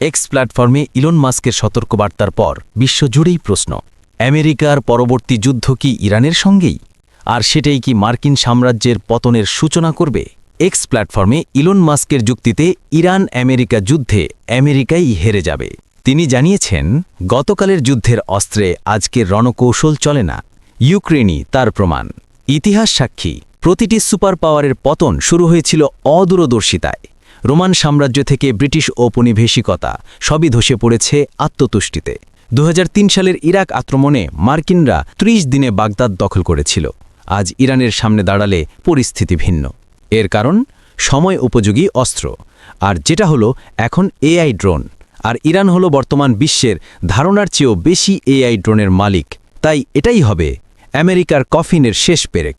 X প্ল্যাটফর্মে Elon মাস্কের সতর্কবার্তার পর বিশ্বজুড়েই প্রশ্ন, আমেরিকার পরবর্তী যুদ্ধ কি ইরানের সঙ্গেই? আর সেটাই কি মার্কিন সাম্রাজ্যের পতনের সূচনা করবে? এক্স প্ল্যাটফর্মে ইলন মাস্কের যুক্তিতে ইরান আমেরিকা যুদ্ধে আমেরিকাই হেরে যাবে। তিনি জানিয়েছেন, গতকালের যুদ্ধের অস্ত্রে আজকের রণকৌশল চলে না। ইউক্রেনই তার প্রমাণ। ইতিহাস সাক্ষী, প্রতিটি সুপার পাওয়ারের পতন শুরু হয়েছিল অদূরদর্শিতায়। রোমান সাম্রাজ্য থেকে ব্রিটিশ ঔপনিবেশিকতা সবই ধসে পড়েছে আত্মতুষ্টিতে। দু হাজার তিন সালের ইরাক আক্রমণে মার্কিনরা ত্রিশ দিনে বাগদাদ দখল করেছিল। আজ ইরানের সামনে দাঁড়ালে পরিস্থিতি ভিন্ন। এর কারণ, সময় উপযোগী অস্ত্র। আর যেটা হলো এখন এআই ড্রোন। আর ইরান হলো বর্তমান বিশ্বের ধারণার চেয়েও বেশি এআই ড্রোনের মালিক। তাই এটাই হবে আমেরিকার কফিনের শেষ পেরেক।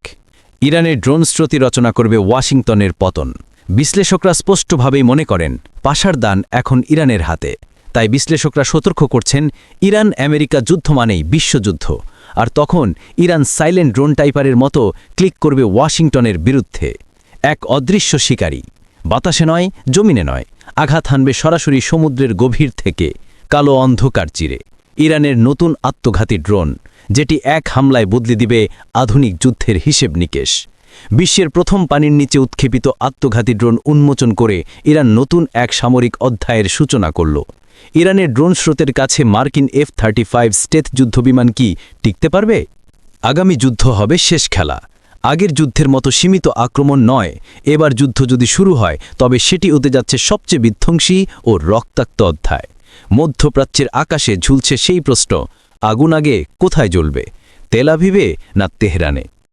ইরানের ড্রোন স্রোতি রচনা করবে ওয়াশিংটনের পতন। বিশ্লেষকরা স্পষ্টভাবেই মনে করেন, পাশার দান এখন ইরানের হাতে। তাই বিশ্লেষকরা সতর্ক করছেন, ইরান আমেরিকা যুদ্ধ মানেই বিশ্বযুদ্ধ। আর তখন ইরান সাইলেন্ট ড্রোন টাইপারের মতো ক্লিক করবে ওয়াশিংটনের বিরুদ্ধে। এক অদৃশ্য শিকারী। বাতাসে নয়, জমিনে নয়। আঘাত হানবে সরাসরি সমুদ্রের গভীর থেকে, কালো অন্ধকার চিরে। ইরানের নতুন আত্মঘাতী ড্রোন, যেটি এক হামলায় বদলে দিবে আধুনিক যুদ্ধের হিসেব নিকেশ। বিশ্বের প্রথম পানির নিচে উৎক্ষেপিত আত্মঘাতী ড্রোন উন্মোচন করে ইরান নতুন এক সামরিক অধ্যায়ের সূচনা করল। ইরানের ড্রোন স্রোতের কাছে মার্কিন এফ থার্টি ফাইভ স্টেথ যুদ্ধবিমান কি টিকতে পারবে? আগামী যুদ্ধ হবে শেষ খেলা। আগের যুদ্ধের মতো সীমিত আক্রমণ নয়। এবার যুদ্ধ যদি শুরু হয়, তবে সেটি হতে যাচ্ছে সবচেয়ে বিধ্বংসী ও রক্তাক্ত অধ্যায়। মধ্যপ্রাচ্যের আকাশে ঝুলছে সেই প্রশ্ন, আগুন আগে কোথায় জ্বলবে? তেলাভিবে না তেহরানে?